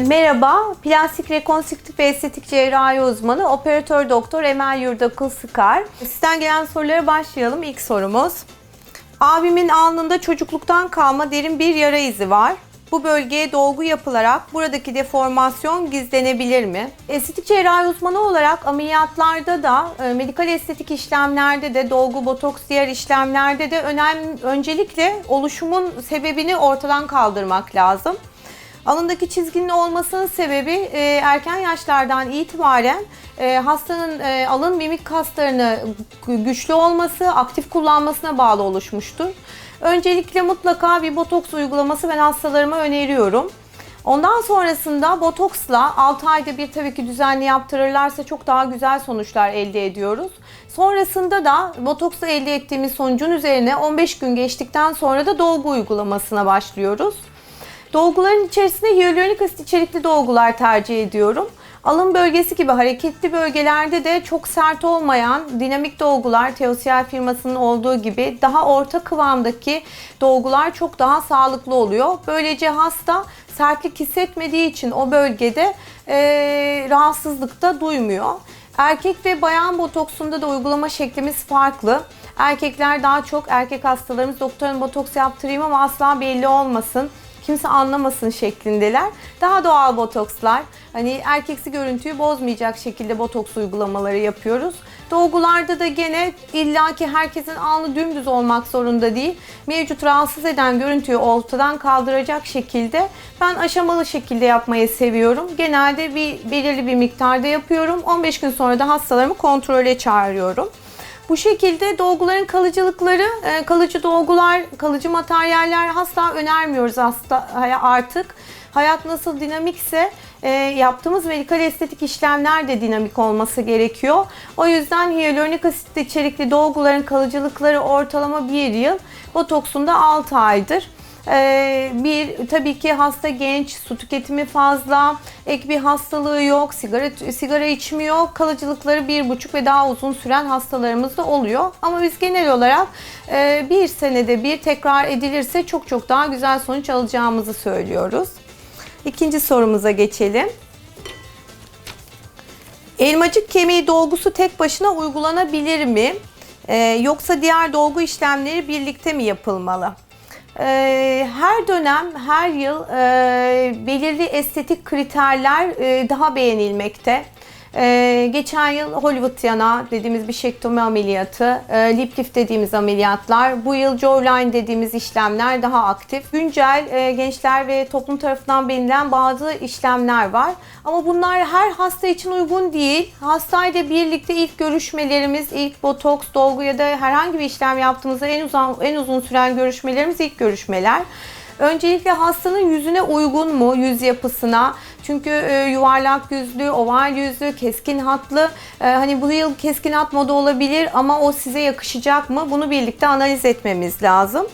E, merhaba, plastik rekonstrüktif ve estetik cerrahi uzmanı operatör doktor Emel Yurdakul Sıkar. Sizden gelen sorulara başlayalım. İlk sorumuz. Abimin alnında çocukluktan kalma derin bir yara izi var. Bu bölgeye dolgu yapılarak buradaki deformasyon gizlenebilir mi? Estetik cerrahi uzmanı olarak ameliyatlarda da, e, medikal estetik işlemlerde de, dolgu, botoks, diğer işlemlerde de önemli, öncelikle oluşumun sebebini ortadan kaldırmak lazım. Alındaki çizginin olmasının sebebi e, erken yaşlardan itibaren e, hastanın e, alın mimik kaslarını güçlü olması, aktif kullanmasına bağlı oluşmuştur. Öncelikle mutlaka bir botoks uygulaması ben hastalarıma öneriyorum. Ondan sonrasında botoksla 6 ayda bir tabii ki düzenli yaptırırlarsa çok daha güzel sonuçlar elde ediyoruz. Sonrasında da botoksla elde ettiğimiz sonucun üzerine 15 gün geçtikten sonra da dolgu uygulamasına başlıyoruz. Dolguların içerisinde hyaluronik asit içerikli dolgular tercih ediyorum. Alın bölgesi gibi hareketli bölgelerde de çok sert olmayan dinamik dolgular Teosyal firmasının olduğu gibi daha orta kıvamdaki dolgular çok daha sağlıklı oluyor. Böylece hasta sertlik hissetmediği için o bölgede e, rahatsızlık da duymuyor. Erkek ve bayan botoksunda da uygulama şeklimiz farklı. Erkekler daha çok erkek hastalarımız doktorun botoks yaptırayım ama asla belli olmasın kimse anlamasın şeklindeler. Daha doğal botokslar. Hani erkeksi görüntüyü bozmayacak şekilde botoks uygulamaları yapıyoruz. Dolgularda da gene illaki herkesin alnı dümdüz olmak zorunda değil. Mevcut rahatsız eden görüntüyü ortadan kaldıracak şekilde ben aşamalı şekilde yapmayı seviyorum. Genelde bir belirli bir miktarda yapıyorum. 15 gün sonra da hastalarımı kontrole çağırıyorum. Bu şekilde dolguların kalıcılıkları, e, kalıcı dolgular, kalıcı materyaller asla önermiyoruz hasta artık. Hayat nasıl dinamikse e, yaptığımız medikal estetik işlemler de dinamik olması gerekiyor. O yüzden hyaluronik asit içerikli dolguların kalıcılıkları ortalama 1 yıl, botoksun da 6 aydır. Ee, bir tabii ki hasta genç, su tüketimi fazla, ek bir hastalığı yok, sigara sigara içmiyor. Kalıcılıkları bir buçuk ve daha uzun süren hastalarımız da oluyor. Ama biz genel olarak e, bir senede bir tekrar edilirse çok çok daha güzel sonuç alacağımızı söylüyoruz. İkinci sorumuza geçelim. Elmacık kemiği dolgusu tek başına uygulanabilir mi? Ee, yoksa diğer dolgu işlemleri birlikte mi yapılmalı? Ee, her dönem, her yıl e, belirli estetik kriterler e, daha beğenilmekte. Ee, geçen yıl Hollywood yana dediğimiz bir şektomi ameliyatı, e, lip lift dediğimiz ameliyatlar, bu yıl jawline dediğimiz işlemler daha aktif. Güncel e, gençler ve toplum tarafından beğenilen bazı işlemler var. Ama bunlar her hasta için uygun değil. Hastayla birlikte ilk görüşmelerimiz, ilk botoks, dolgu ya da herhangi bir işlem yaptığımızda en uzun, en uzun süren görüşmelerimiz ilk görüşmeler. Öncelikle hastanın yüzüne uygun mu, yüz yapısına? Çünkü e, yuvarlak yüzlü, oval yüzlü, keskin hatlı. E, hani bu yıl keskin hat moda olabilir ama o size yakışacak mı? Bunu birlikte analiz etmemiz lazım.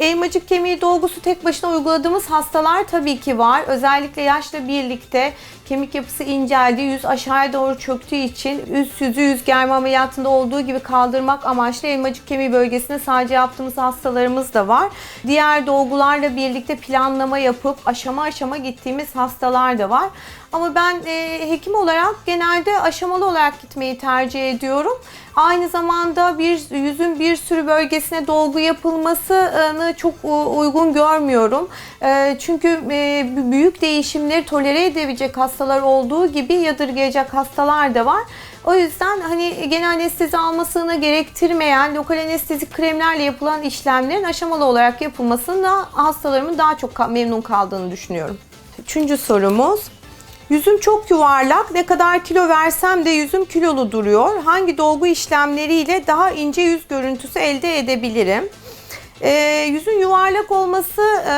Elmacık kemiği dolgusu tek başına uyguladığımız hastalar tabii ki var. Özellikle yaşla birlikte kemik yapısı inceldi, yüz aşağıya doğru çöktüğü için üst yüzü yüz germe ameliyatında olduğu gibi kaldırmak amaçlı elmacık kemiği bölgesine sadece yaptığımız hastalarımız da var. Diğer dolgularla birlikte planlama yapıp aşama aşama gittiğimiz hastalar da var. Ama ben e, hekim olarak genelde aşamalı olarak gitmeyi tercih ediyorum. Aynı zamanda bir yüzün bir sürü bölgesine dolgu yapılmasını çok uygun görmüyorum. E, çünkü e, büyük değişimleri tolere edebilecek hastalar olduğu gibi yadırgayacak hastalar da var. O yüzden hani genel anestezi almasını gerektirmeyen lokal anestezik kremlerle yapılan işlemlerin aşamalı olarak yapılmasında hastalarımın daha çok memnun kaldığını düşünüyorum. Üçüncü sorumuz. Yüzüm çok yuvarlak. Ne kadar kilo versem de yüzüm kilolu duruyor. Hangi dolgu işlemleriyle daha ince yüz görüntüsü elde edebilirim? Ee, yüzün yuvarlak olması e,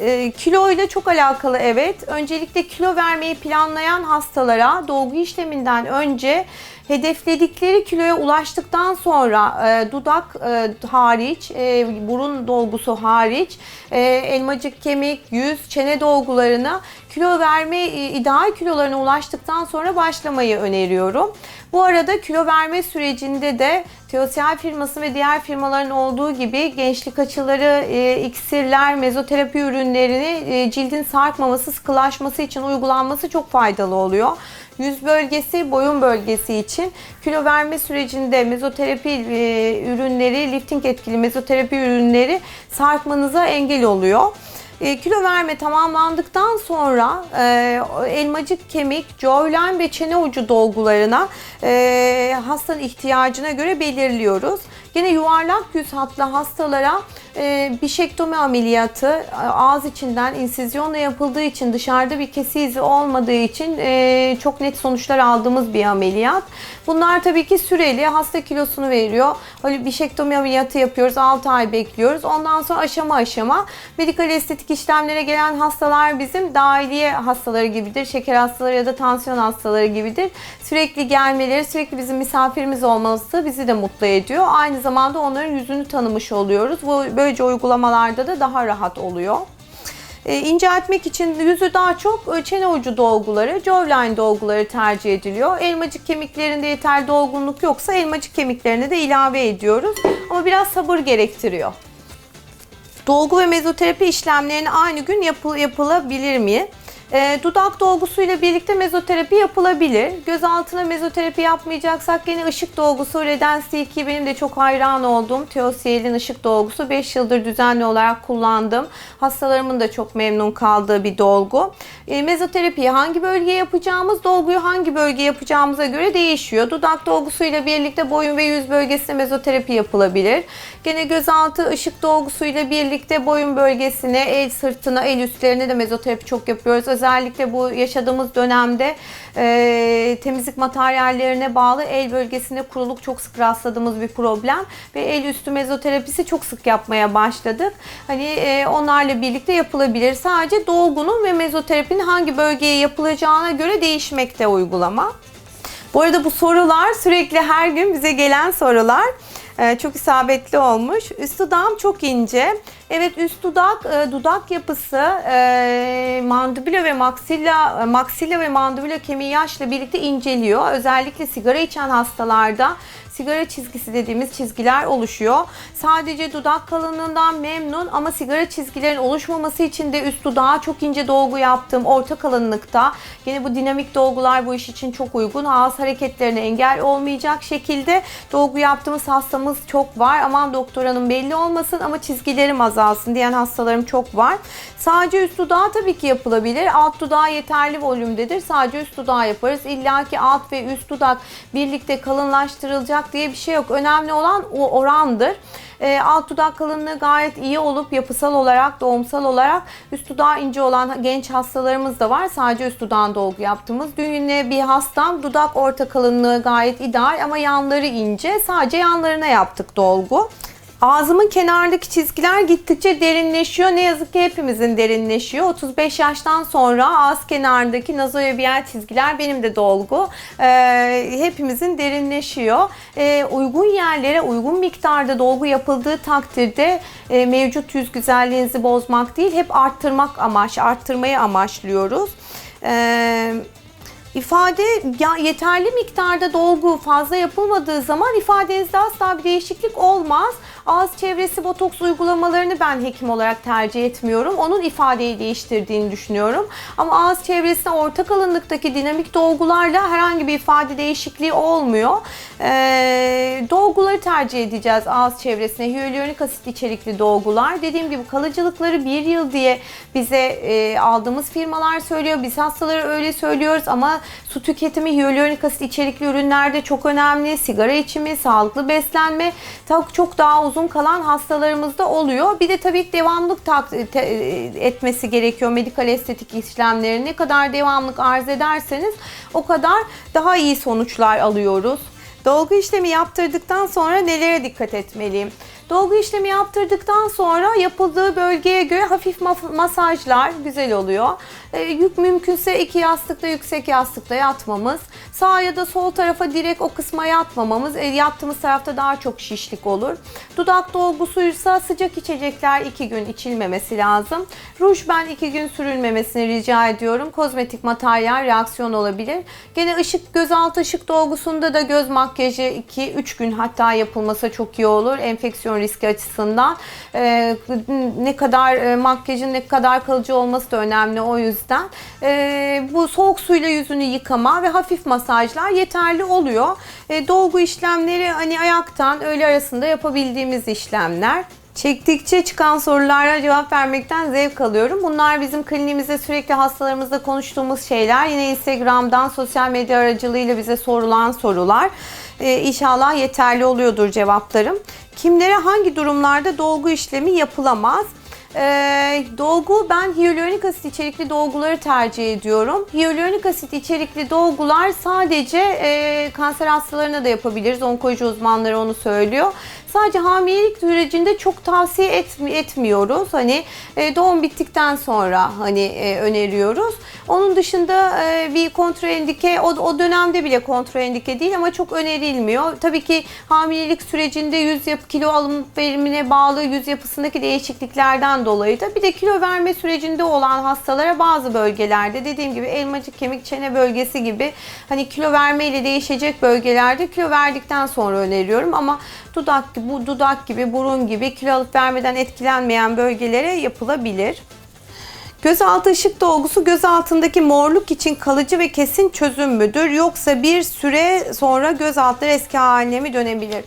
e, kilo ile çok alakalı evet. Öncelikle kilo vermeyi planlayan hastalara dolgu işleminden önce hedefledikleri kiloya ulaştıktan sonra e, dudak e, hariç, e, burun dolgusu hariç, e, elmacık kemik, yüz, çene dolgularına kilo verme e, ideal kilolarına ulaştıktan sonra başlamayı öneriyorum. Bu arada kilo verme sürecinde de Teosiyal firması ve diğer firmaların olduğu gibi gençlik açıları, e, iksirler, mezoterapi ürünlerini e, cildin sarkmaması, sıkılaşması için uygulanması çok faydalı oluyor. Yüz bölgesi, boyun bölgesi için kilo verme sürecinde mezoterapi e, ürünleri, lifting etkili mezoterapi ürünleri sarkmanıza engel oluyor. E, kilo verme tamamlandıktan sonra e, elmacık kemik, jawline ve çene ucu dolgularına e, hastanın ihtiyacına göre belirliyoruz. Gene yuvarlak yüz hatlı hastalara e, bişektomi ameliyatı e, ağız içinden insizyonla yapıldığı için dışarıda bir kesi izi olmadığı için e, çok net sonuçlar aldığımız bir ameliyat. Bunlar tabii ki süreli hasta kilosunu veriyor. Öyle bişektomi ameliyatı yapıyoruz 6 ay bekliyoruz. Ondan sonra aşama aşama medikal estetik işlemlere gelen hastalar bizim dahiliye hastaları gibidir. Şeker hastaları ya da tansiyon hastaları gibidir. Sürekli gelmeleri, sürekli bizim misafirimiz olması bizi de mutlu ediyor. Aynı zamanda onların yüzünü tanımış oluyoruz. Bu böylece uygulamalarda da daha rahat oluyor. E, için yüzü daha çok e, çene ucu dolguları, jawline dolguları tercih ediliyor. Elmacık kemiklerinde yeterli dolgunluk yoksa elmacık kemiklerine de ilave ediyoruz. Ama biraz sabır gerektiriyor. Dolgu ve mezoterapi işlemlerini aynı gün yapı- yapılabilir mi? E, dudak dolgusuyla birlikte mezoterapi yapılabilir. Göz altına mezoterapi yapmayacaksak yine ışık dolgusu Redensity 2 benim de çok hayran olduğum Teosiyel'in ışık dolgusu 5 yıldır düzenli olarak kullandım. Hastalarımın da çok memnun kaldığı bir dolgu. E, mezoterapiyi hangi bölgeye yapacağımız, dolguyu hangi bölgeye yapacağımıza göre değişiyor. Dudak dolgusuyla birlikte boyun ve yüz bölgesine mezoterapi yapılabilir. Gene gözaltı ışık dolgusuyla birlikte boyun bölgesine, el sırtına, el üstlerine de mezoterapi çok yapıyoruz. Özellikle bu yaşadığımız dönemde e, temizlik materyallerine bağlı el bölgesinde kuruluk çok sık rastladığımız bir problem ve el üstü mezoterapisi çok sık yapmaya başladık. Hani e, onlarla birlikte yapılabilir. Sadece dolgunun ve mezoterapinin hangi bölgeye yapılacağına göre değişmekte uygulama. Bu arada bu sorular sürekli her gün bize gelen sorular. Ee, çok isabetli olmuş. Üst dudağım çok ince. Evet üst dudak, e, dudak yapısı e, mandibula ve maksilla, maksilla ve mandibula kemiği yaşla birlikte inceliyor. Özellikle sigara içen hastalarda sigara çizgisi dediğimiz çizgiler oluşuyor. Sadece dudak kalınlığından memnun ama sigara çizgilerin oluşmaması için de üst dudağa çok ince dolgu yaptım. Orta kalınlıkta. Yine bu dinamik dolgular bu iş için çok uygun. Ağız hareketlerine engel olmayacak şekilde dolgu yaptığımız hastamız çok var. Aman doktor hanım belli olmasın ama çizgilerim azalsın diyen hastalarım çok var. Sadece üst dudağı tabii ki yapılabilir. Alt dudağı yeterli volümdedir. Sadece üst dudağı yaparız. İlla ki alt ve üst dudak birlikte kalınlaştırılacak diye bir şey yok. Önemli olan o orandır. E, alt dudak kalınlığı gayet iyi olup yapısal olarak, doğumsal olarak üst dudağı ince olan genç hastalarımız da var. Sadece üst dudağın dolgu yaptığımız. Dün yine bir hastam dudak orta kalınlığı gayet ideal ama yanları ince. Sadece yanlarına yaptık dolgu. Ağzımın kenardaki çizgiler gittikçe derinleşiyor. Ne yazık ki hepimizin derinleşiyor. 35 yaştan sonra ağız kenarındaki nazoyabiyel çizgiler benim de dolgu. Ee, hepimizin derinleşiyor. Ee, uygun yerlere uygun miktarda dolgu yapıldığı takdirde e, mevcut yüz güzelliğinizi bozmak değil, hep arttırmak amaç, arttırmayı amaçlıyoruz. Ee, İfade ya yeterli miktarda dolgu fazla yapılmadığı zaman ifadenizde asla bir değişiklik olmaz. Ağız çevresi botoks uygulamalarını ben hekim olarak tercih etmiyorum. Onun ifadeyi değiştirdiğini düşünüyorum. Ama ağız çevresine orta kalınlıktaki dinamik dolgularla herhangi bir ifade değişikliği olmuyor. Ee, dolguları tercih edeceğiz ağız çevresine. Hyaluronik asit içerikli dolgular. Dediğim gibi kalıcılıkları bir yıl diye bize e, aldığımız firmalar söylüyor. Biz hastalara öyle söylüyoruz ama su tüketimi hyaluronik asit içerikli ürünlerde çok önemli. Sigara içimi, sağlıklı beslenme çok daha uzun kalan hastalarımızda oluyor. Bir de tabii devamlık etmesi gerekiyor medikal estetik işlemleri. Ne kadar devamlık arz ederseniz o kadar daha iyi sonuçlar alıyoruz. Dolgu işlemi yaptırdıktan sonra nelere dikkat etmeliyim? Dolgu işlemi yaptırdıktan sonra yapıldığı bölgeye göre hafif ma- masajlar güzel oluyor. E, yük mümkünse iki yastıkta yüksek yastıkta yatmamız. Sağ ya da sol tarafa direkt o kısma yatmamamız. E, yattığımız tarafta daha çok şişlik olur. Dudak dolgusuysa sıcak içecekler iki gün içilmemesi lazım. Ruj ben iki gün sürülmemesini rica ediyorum. Kozmetik materyal reaksiyon olabilir. Gene ışık gözaltı ışık dolgusunda da göz makyajı 2-3 gün hatta yapılmasa çok iyi olur. Enfeksiyon riski açısından. Ee, ne kadar e, makyajın ne kadar kalıcı olması da önemli o yüzden. Ee, bu soğuk suyla yüzünü yıkama ve hafif masajlar yeterli oluyor. Ee, dolgu işlemleri hani ayaktan öğle arasında yapabildiğimiz işlemler. Çektikçe çıkan sorulara cevap vermekten zevk alıyorum. Bunlar bizim kliniğimizde sürekli hastalarımızla konuştuğumuz şeyler. Yine Instagram'dan sosyal medya aracılığıyla bize sorulan sorular. Ee, inşallah yeterli oluyordur cevaplarım. Kimlere hangi durumlarda dolgu işlemi yapılamaz? Ee, dolgu ben hyaluronik asit içerikli dolguları tercih ediyorum. Hyaluronik asit içerikli dolgular sadece e, kanser hastalarına da yapabiliriz. Onkoloji uzmanları onu söylüyor. Sadece hamilelik sürecinde çok tavsiye et, etmiyoruz. Hani e, doğum bittikten sonra hani e, öneriyoruz. Onun dışında e, bir kontraindike o, o dönemde bile kontraindike değil ama çok önerilmiyor. Tabii ki hamilelik sürecinde yüz yapı kilo alım verimine bağlı yüz yapısındaki değişikliklerden dolayı da bir de kilo verme sürecinde olan hastalara bazı bölgelerde dediğim gibi elmacık kemik çene bölgesi gibi hani kilo verme ile değişecek bölgelerde kilo verdikten sonra öneriyorum ama dudak bu dudak gibi, burun gibi kilo alıp vermeden etkilenmeyen bölgelere yapılabilir. Gözaltı ışık dolgusu göz altındaki morluk için kalıcı ve kesin çözüm müdür yoksa bir süre sonra göz altları eski haline mi dönebilir?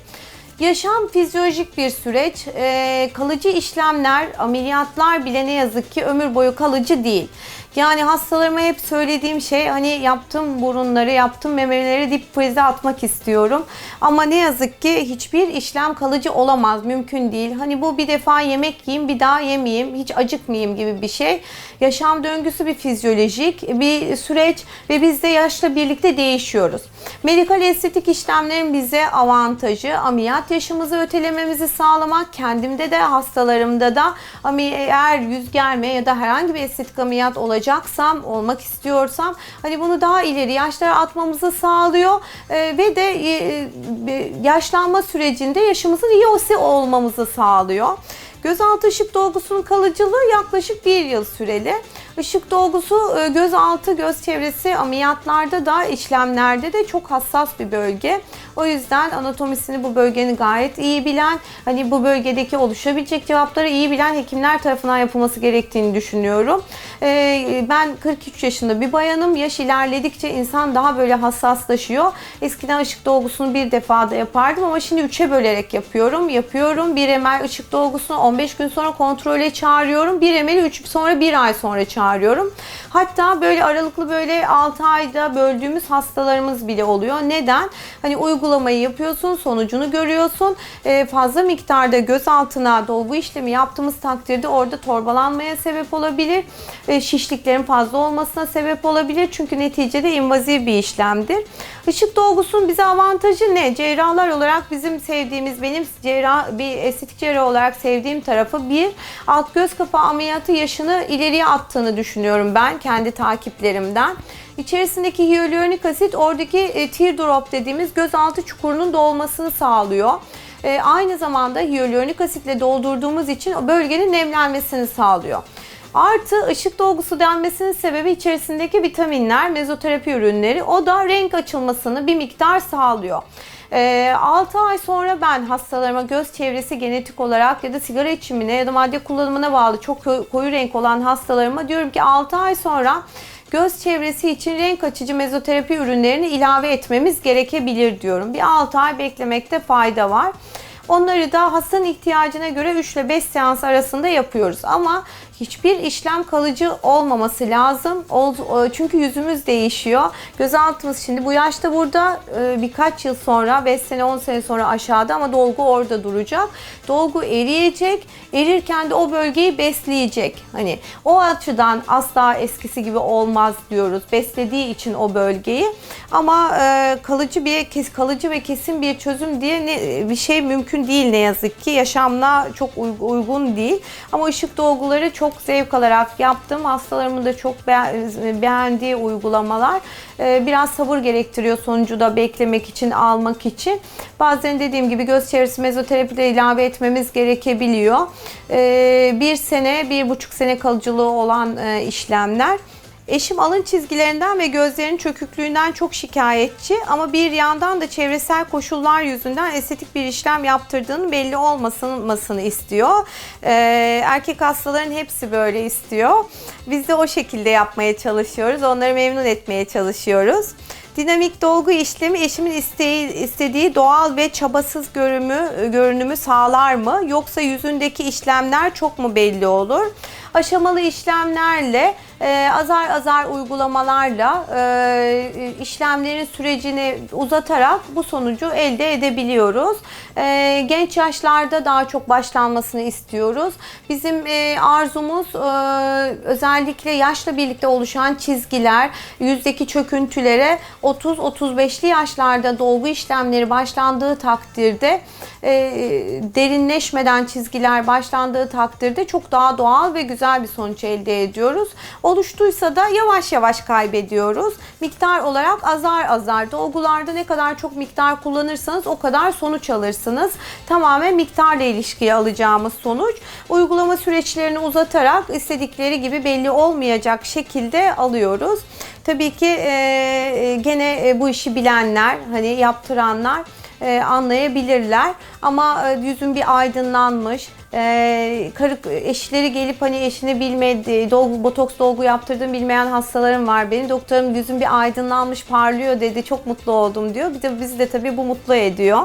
Yaşam fizyolojik bir süreç. Ee, kalıcı işlemler, ameliyatlar bile ne yazık ki ömür boyu kalıcı değil. Yani hastalarıma hep söylediğim şey hani yaptım burunları, yaptım memeleri dip prize atmak istiyorum. Ama ne yazık ki hiçbir işlem kalıcı olamaz, mümkün değil. Hani bu bir defa yemek yiyeyim, bir daha yemeyeyim, hiç acıkmayayım gibi bir şey. Yaşam döngüsü bir fizyolojik bir süreç ve biz de yaşla birlikte değişiyoruz. Medikal estetik işlemlerin bize avantajı ameliyat yaşımızı ötelememizi sağlamak, kendimde de hastalarımda da eğer yüz germe ya da herhangi bir estetik ameliyat olacaksam, olmak istiyorsam hani bunu daha ileri yaşlara atmamızı sağlıyor Ee, ve de e, e, yaşlanma sürecinde yaşımızın iyi olmamızı sağlıyor. Gözaltı ışık dolgusunun kalıcılığı yaklaşık bir yıl süreli. Işık dolgusu e, göz altı, göz çevresi ameliyatlarda da işlemlerde de çok hassas bir bölge. O yüzden anatomisini bu bölgenin gayet iyi bilen, hani bu bölgedeki oluşabilecek cevapları iyi bilen hekimler tarafından yapılması gerektiğini düşünüyorum. E, ben 43 yaşında bir bayanım. Yaş ilerledikçe insan daha böyle hassaslaşıyor. Eskiden ışık dolgusunu bir defada yapardım ama şimdi 3'e bölerek yapıyorum. Yapıyorum. Bir ml ışık dolgusunu 15 gün sonra kontrole çağırıyorum. Bir ml 3 sonra bir ay sonra çağırıyorum çağırıyorum. Hatta böyle aralıklı böyle 6 ayda böldüğümüz hastalarımız bile oluyor. Neden? Hani uygulamayı yapıyorsun, sonucunu görüyorsun. Ee, fazla miktarda göz altına dolgu işlemi yaptığımız takdirde orada torbalanmaya sebep olabilir. Ee, şişliklerin fazla olmasına sebep olabilir. Çünkü neticede invaziv bir işlemdir. Işık dolgusunun bize avantajı ne? Cerrahlar olarak bizim sevdiğimiz, benim cerrah, bir estetik cerrah olarak sevdiğim tarafı bir, alt göz kapağı ameliyatı yaşını ileriye attığını düşünüyorum ben kendi takiplerimden. İçerisindeki hyaluronik asit oradaki e, teardrop dediğimiz gözaltı çukurunun dolmasını sağlıyor. E, aynı zamanda hyaluronik asitle doldurduğumuz için bölgenin nemlenmesini sağlıyor. Artı ışık dolgusu denmesinin sebebi içerisindeki vitaminler, mezoterapi ürünleri. O da renk açılmasını bir miktar sağlıyor. E, 6 ay sonra ben hastalarıma göz çevresi genetik olarak ya da sigara içimine ya da madde kullanımına bağlı çok koyu renk olan hastalarıma diyorum ki 6 ay sonra göz çevresi için renk açıcı mezoterapi ürünlerini ilave etmemiz gerekebilir diyorum. Bir 6 ay beklemekte fayda var. Onları da hastanın ihtiyacına göre 3 ile 5 seans arasında yapıyoruz. Ama hiçbir işlem kalıcı olmaması lazım. Çünkü yüzümüz değişiyor. Gözaltımız şimdi bu yaşta burada e, birkaç yıl sonra 5 sene 10 sene sonra aşağıda ama dolgu orada duracak. Dolgu eriyecek. Erirken de o bölgeyi besleyecek. Hani o açıdan asla eskisi gibi olmaz diyoruz. Beslediği için o bölgeyi. Ama e, kalıcı bir kalıcı ve kesin bir çözüm diye ne, bir şey mümkün değil ne yazık ki. Yaşamla çok uygun değil. Ama ışık dolguları çok çok zevk alarak yaptığım, hastalarımın da çok be- beğendiği uygulamalar. Ee, biraz sabır gerektiriyor sonucu da beklemek için, almak için. Bazen dediğim gibi göz çevresi mezoterapi de ilave etmemiz gerekebiliyor. Ee, bir sene, bir buçuk sene kalıcılığı olan e, işlemler. Eşim alın çizgilerinden ve gözlerinin çöküklüğünden çok şikayetçi ama bir yandan da çevresel koşullar yüzünden estetik bir işlem yaptırdığının belli olmasını istiyor. Ee, erkek hastaların hepsi böyle istiyor. Biz de o şekilde yapmaya çalışıyoruz. Onları memnun etmeye çalışıyoruz. Dinamik dolgu işlemi eşimin isteği, istediği doğal ve çabasız görünümü, görünümü sağlar mı? Yoksa yüzündeki işlemler çok mu belli olur? Aşamalı işlemlerle, e, azar azar uygulamalarla e, işlemlerin sürecini uzatarak bu sonucu elde edebiliyoruz. E, genç yaşlarda daha çok başlanmasını istiyoruz. Bizim e, arzumuz e, özellikle yaşla birlikte oluşan çizgiler, yüzdeki çöküntülere 30-35'li yaşlarda dolgu işlemleri başlandığı takdirde e, derinleşmeden çizgiler başlandığı takdirde çok daha doğal ve güzel bir sonuç elde ediyoruz. Oluştuysa da yavaş yavaş kaybediyoruz. Miktar olarak azar azar dolgularda ne kadar çok miktar kullanırsanız o kadar sonuç alırsınız. Tamamen miktarla ilişkiye alacağımız sonuç. Uygulama süreçlerini uzatarak istedikleri gibi belli olmayacak şekilde alıyoruz. Tabii ki e, gene e, bu işi bilenler, hani yaptıranlar e, anlayabilirler. Ama e, yüzün bir aydınlanmış, e, karık eşleri gelip hani eşini bilmedi, dolgu, botoks dolgu yaptırdığım bilmeyen hastalarım var benim. Doktorum yüzüm bir aydınlanmış, parlıyor dedi. Çok mutlu oldum diyor. Bir de bizi de tabii bu mutlu ediyor.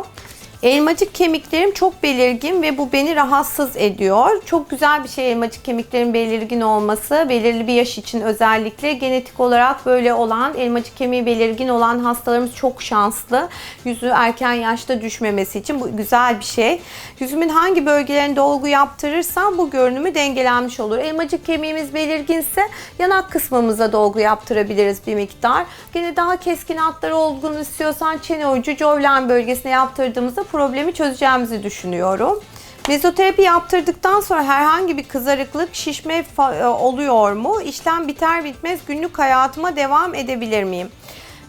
Elmacık kemiklerim çok belirgin ve bu beni rahatsız ediyor. Çok güzel bir şey elmacık kemiklerin belirgin olması. Belirli bir yaş için özellikle genetik olarak böyle olan, elmacık kemiği belirgin olan hastalarımız çok şanslı. Yüzü erken yaşta düşmemesi için bu güzel bir şey. Yüzümün hangi bölgelerinde dolgu yaptırırsam bu görünümü dengelenmiş olur. Elmacık kemiğimiz belirginse yanak kısmımıza dolgu yaptırabiliriz bir miktar. Gene daha keskin hatları olgun istiyorsan çene ucu, jawline bölgesine yaptırdığımızda problemi çözeceğimizi düşünüyorum. Mezoterapi yaptırdıktan sonra herhangi bir kızarıklık, şişme fa- oluyor mu? İşlem biter bitmez günlük hayatıma devam edebilir miyim?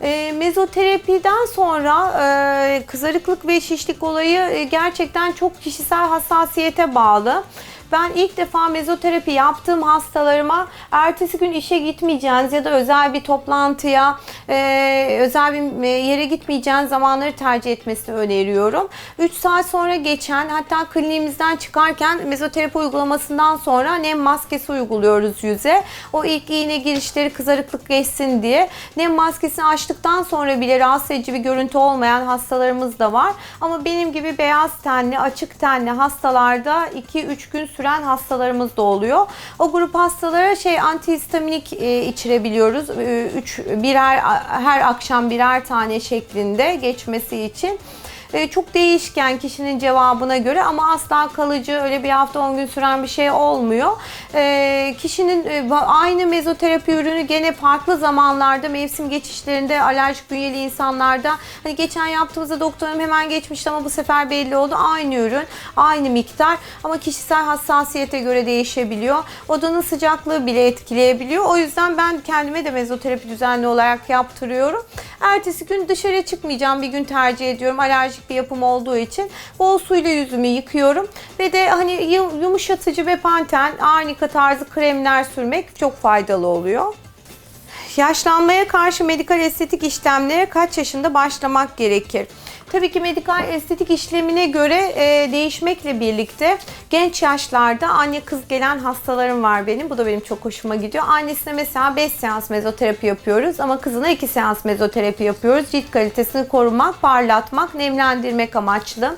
E, mezoterapiden sonra e, kızarıklık ve şişlik olayı e, gerçekten çok kişisel hassasiyete bağlı. Ben ilk defa mezoterapi yaptığım hastalarıma ertesi gün işe gitmeyeceğiniz ya da özel bir toplantıya, e, özel bir e, yere gitmeyeceğiniz zamanları tercih etmesini öneriyorum. 3 saat sonra geçen hatta kliniğimizden çıkarken mezoterapi uygulamasından sonra nem maskesi uyguluyoruz yüze. O ilk iğne girişleri kızarıklık geçsin diye. Nem maskesini açtıktan sonra bile rahatsız edici bir görüntü olmayan hastalarımız da var. Ama benim gibi beyaz tenli, açık tenli hastalarda 2-3 gün süren hastalarımız da oluyor. O grup hastalara şey antihistaminik e, içirebiliyoruz. 3 birer her akşam birer tane şeklinde geçmesi için. E, çok değişken kişinin cevabına göre ama asla kalıcı öyle bir hafta 10 gün süren bir şey olmuyor. E, kişinin e, aynı mezoterapi ürünü gene farklı zamanlarda mevsim geçişlerinde alerjik bünyeli insanlarda hani geçen yaptığımızda doktorum hemen geçmişti ama bu sefer belli oldu. Aynı ürün, aynı miktar ama kişisel hassasiyete göre değişebiliyor. Odanın sıcaklığı bile etkileyebiliyor. O yüzden ben kendime de mezoterapi düzenli olarak yaptırıyorum. Ertesi gün dışarıya çıkmayacağım bir gün tercih ediyorum. Alerjik bir yapım olduğu için bol suyla yüzümü yıkıyorum ve de hani yumuşatıcı ve panten, arnika tarzı kremler sürmek çok faydalı oluyor. Yaşlanmaya karşı medikal estetik işlemlere kaç yaşında başlamak gerekir? Tabii ki medikal estetik işlemine göre e, değişmekle birlikte genç yaşlarda anne kız gelen hastalarım var benim. Bu da benim çok hoşuma gidiyor. Annesine mesela 5 seans mezoterapi yapıyoruz ama kızına 2 seans mezoterapi yapıyoruz. Cilt kalitesini korumak, parlatmak, nemlendirmek amaçlı.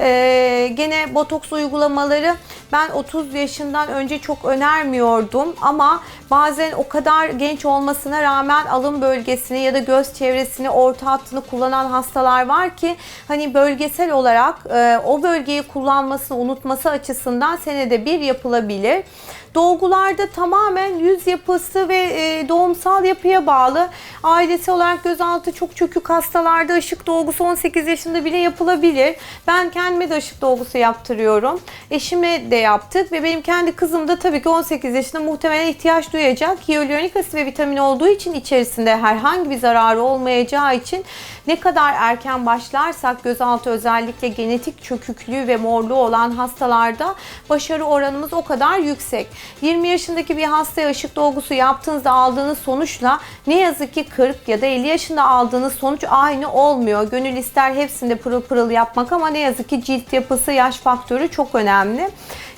Ee, gene botoks uygulamaları ben 30 yaşından önce çok önermiyordum ama bazen o kadar genç olmasına rağmen alın bölgesini ya da göz çevresini, orta hattını kullanan hastalar var ki hani bölgesel olarak e, o bölgeyi kullanmasını unutması açısından senede bir yapılabilir. Dolgularda tamamen yüz yapısı ve e, doğumsal yapıya bağlı. Ailesi olarak gözaltı çok çökük hastalarda ışık dolgusu 18 yaşında bile yapılabilir. Ben kendime de ışık dolgusu yaptırıyorum. Eşime de yaptık ve benim kendi kızım da tabii ki 18 yaşında muhtemelen ihtiyaç duyacak. Hyaluronik asit ve vitamin olduğu için içerisinde herhangi bir zararı olmayacağı için ne kadar erken başlarsak gözaltı özellikle genetik çöküklüğü ve morluğu olan hastalarda başarı oranımız o kadar yüksek. 20 yaşındaki bir hastaya ışık dolgusu yaptığınızda aldığınız sonuçla ne yazık ki 40 ya da 50 yaşında aldığınız sonuç aynı olmuyor. Gönül ister hepsinde pırıl pırıl yapmak ama ne yazık ki cilt yapısı, yaş faktörü çok önemli.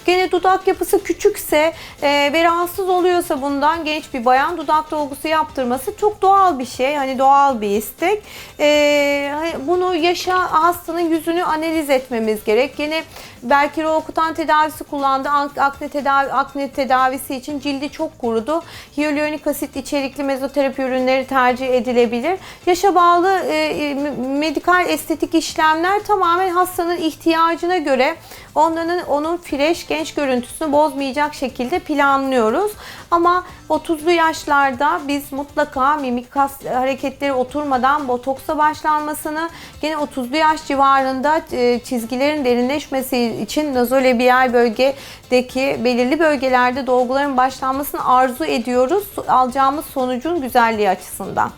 Gene dudak yapısı küçükse e, ve rahatsız oluyorsa bundan genç bir bayan dudak dolgusu yaptırması çok doğal bir şey. Hani doğal bir istek. E, hani bunu yaşa hastanın yüzünü analiz etmemiz gerek. Gene belki Roakutan tedavisi kullandı. Ak- Akne tedavi akne tedavisi için cildi çok kurudu. Hyaluronik asit içerikli mezoterapi ürünleri tercih edilebilir. Yaşa bağlı e, medikal estetik işlemler tamamen hastanın ihtiyacına göre onların onun fresh genç görüntüsünü bozmayacak şekilde planlıyoruz. Ama 30'lu yaşlarda biz mutlaka mimik kas hareketleri oturmadan botoksa başlanmasını, gene 30'lu yaş civarında e, çizgilerin derinleşmesi için nazolabiyal bölgedeki belirli bölgelerde dolguların başlanmasını arzu ediyoruz. Alacağımız sonucun güzelliği açısından.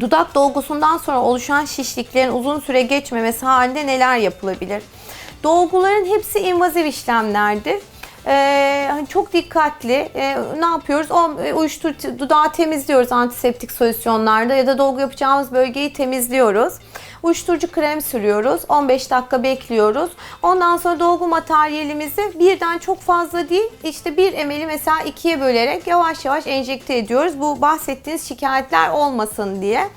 Dudak dolgusundan sonra oluşan şişliklerin uzun süre geçmemesi halinde neler yapılabilir? Dolguların hepsi invaziv işlemlerdir. Ee, hani çok dikkatli Ee, ne yapıyoruz? O e, uyuşturucu dudağı temizliyoruz antiseptik solüsyonlarda ya da dolgu yapacağımız bölgeyi temizliyoruz. Uyuşturucu krem sürüyoruz. 15 dakika bekliyoruz. Ondan sonra dolgu materyalimizi birden çok fazla değil işte bir emeli mesela ikiye bölerek yavaş yavaş enjekte ediyoruz. Bu bahsettiğiniz şikayetler olmasın diye.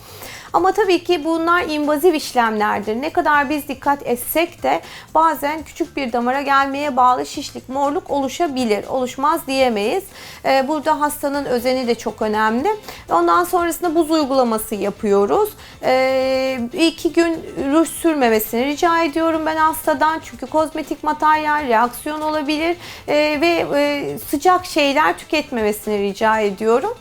Ama tabii ki bunlar invaziv işlemlerdir. Ne kadar biz dikkat etsek de bazen küçük bir damara gelmeye bağlı şişlik, morluk oluşabilir. Oluşmaz diyemeyiz. Ee, burada hastanın özeni de çok önemli. Ondan sonrasında buz uygulaması yapıyoruz. Ee, iki gün ruj sürmemesini rica ediyorum ben hastadan. Çünkü kozmetik materyal reaksiyon olabilir Ee, ve e, sıcak şeyler tüketmemesini rica ediyorum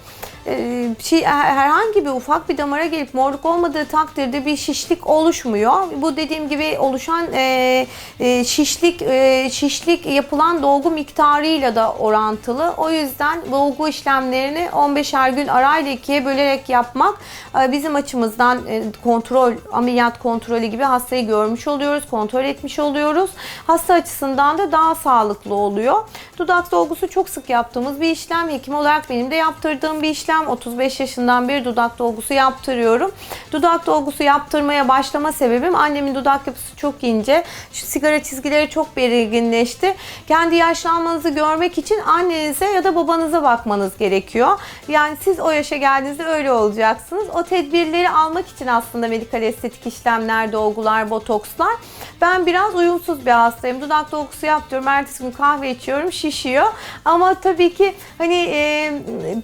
şey, herhangi bir ufak bir damara gelip morluk olmadığı takdirde bir şişlik oluşmuyor. Bu dediğim gibi oluşan e, e, şişlik e, şişlik yapılan dolgu miktarıyla da orantılı. O yüzden dolgu işlemlerini 15'er gün arayla ikiye bölerek yapmak e, bizim açımızdan e, kontrol, ameliyat kontrolü gibi hastayı görmüş oluyoruz, kontrol etmiş oluyoruz. Hasta açısından da daha sağlıklı oluyor. Dudak dolgusu çok sık yaptığımız bir işlem. Hekim olarak benim de yaptırdığım bir işlem. 35 yaşından beri dudak dolgusu yaptırıyorum. Dudak dolgusu yaptırmaya başlama sebebim annemin dudak yapısı çok ince. Şu sigara çizgileri çok belirginleşti. Kendi yaşlanmanızı görmek için annenize ya da babanıza bakmanız gerekiyor. Yani siz o yaşa geldiğinizde öyle olacaksınız. O tedbirleri almak için aslında medikal estetik işlemler, dolgular, botokslar. Ben biraz uyumsuz bir hastayım. Dudak dolgusu yaptırıyorum. Ertesi gün kahve içiyorum. Şişiyor. Ama tabii ki hani e,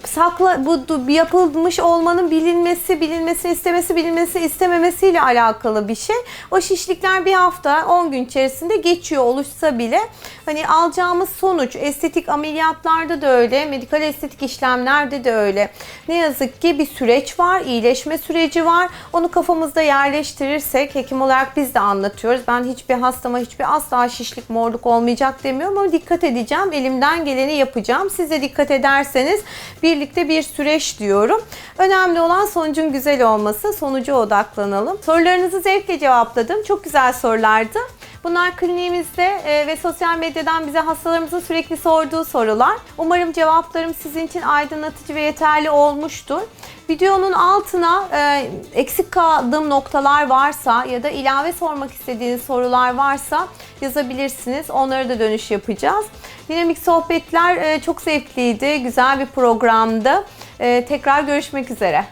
sakla bu yapılmış olmanın bilinmesi, bilinmesini istemesi, bilinmesi istememesiyle alakalı bir şey. O şişlikler bir hafta, 10 gün içerisinde geçiyor oluşsa bile hani alacağımız sonuç estetik ameliyatlarda da öyle, medikal estetik işlemlerde de öyle. Ne yazık ki bir süreç var, iyileşme süreci var. Onu kafamızda yerleştirirsek hekim olarak biz de anlatıyoruz. Ben hiçbir hastama hiçbir asla şişlik, morluk olmayacak demiyorum ama dikkat edeceğim. Elimden geleni yapacağım. Siz de dikkat ederseniz birlikte bir süreç diyorum. Önemli olan sonucun güzel olması. Sonuca odaklanalım. Sorularınızı zevkle cevapladım. Çok güzel sorulardı. Bunlar kliniğimizde e, ve sosyal medyadan bize hastalarımızın sürekli sorduğu sorular. Umarım cevaplarım sizin için aydınlatıcı ve yeterli olmuştur. Videonun altına e, eksik kaldığım noktalar varsa ya da ilave sormak istediğiniz sorular varsa yazabilirsiniz. Onlara da dönüş yapacağız. Dinamik sohbetler e, çok zevkliydi, güzel bir programdı. E, tekrar görüşmek üzere.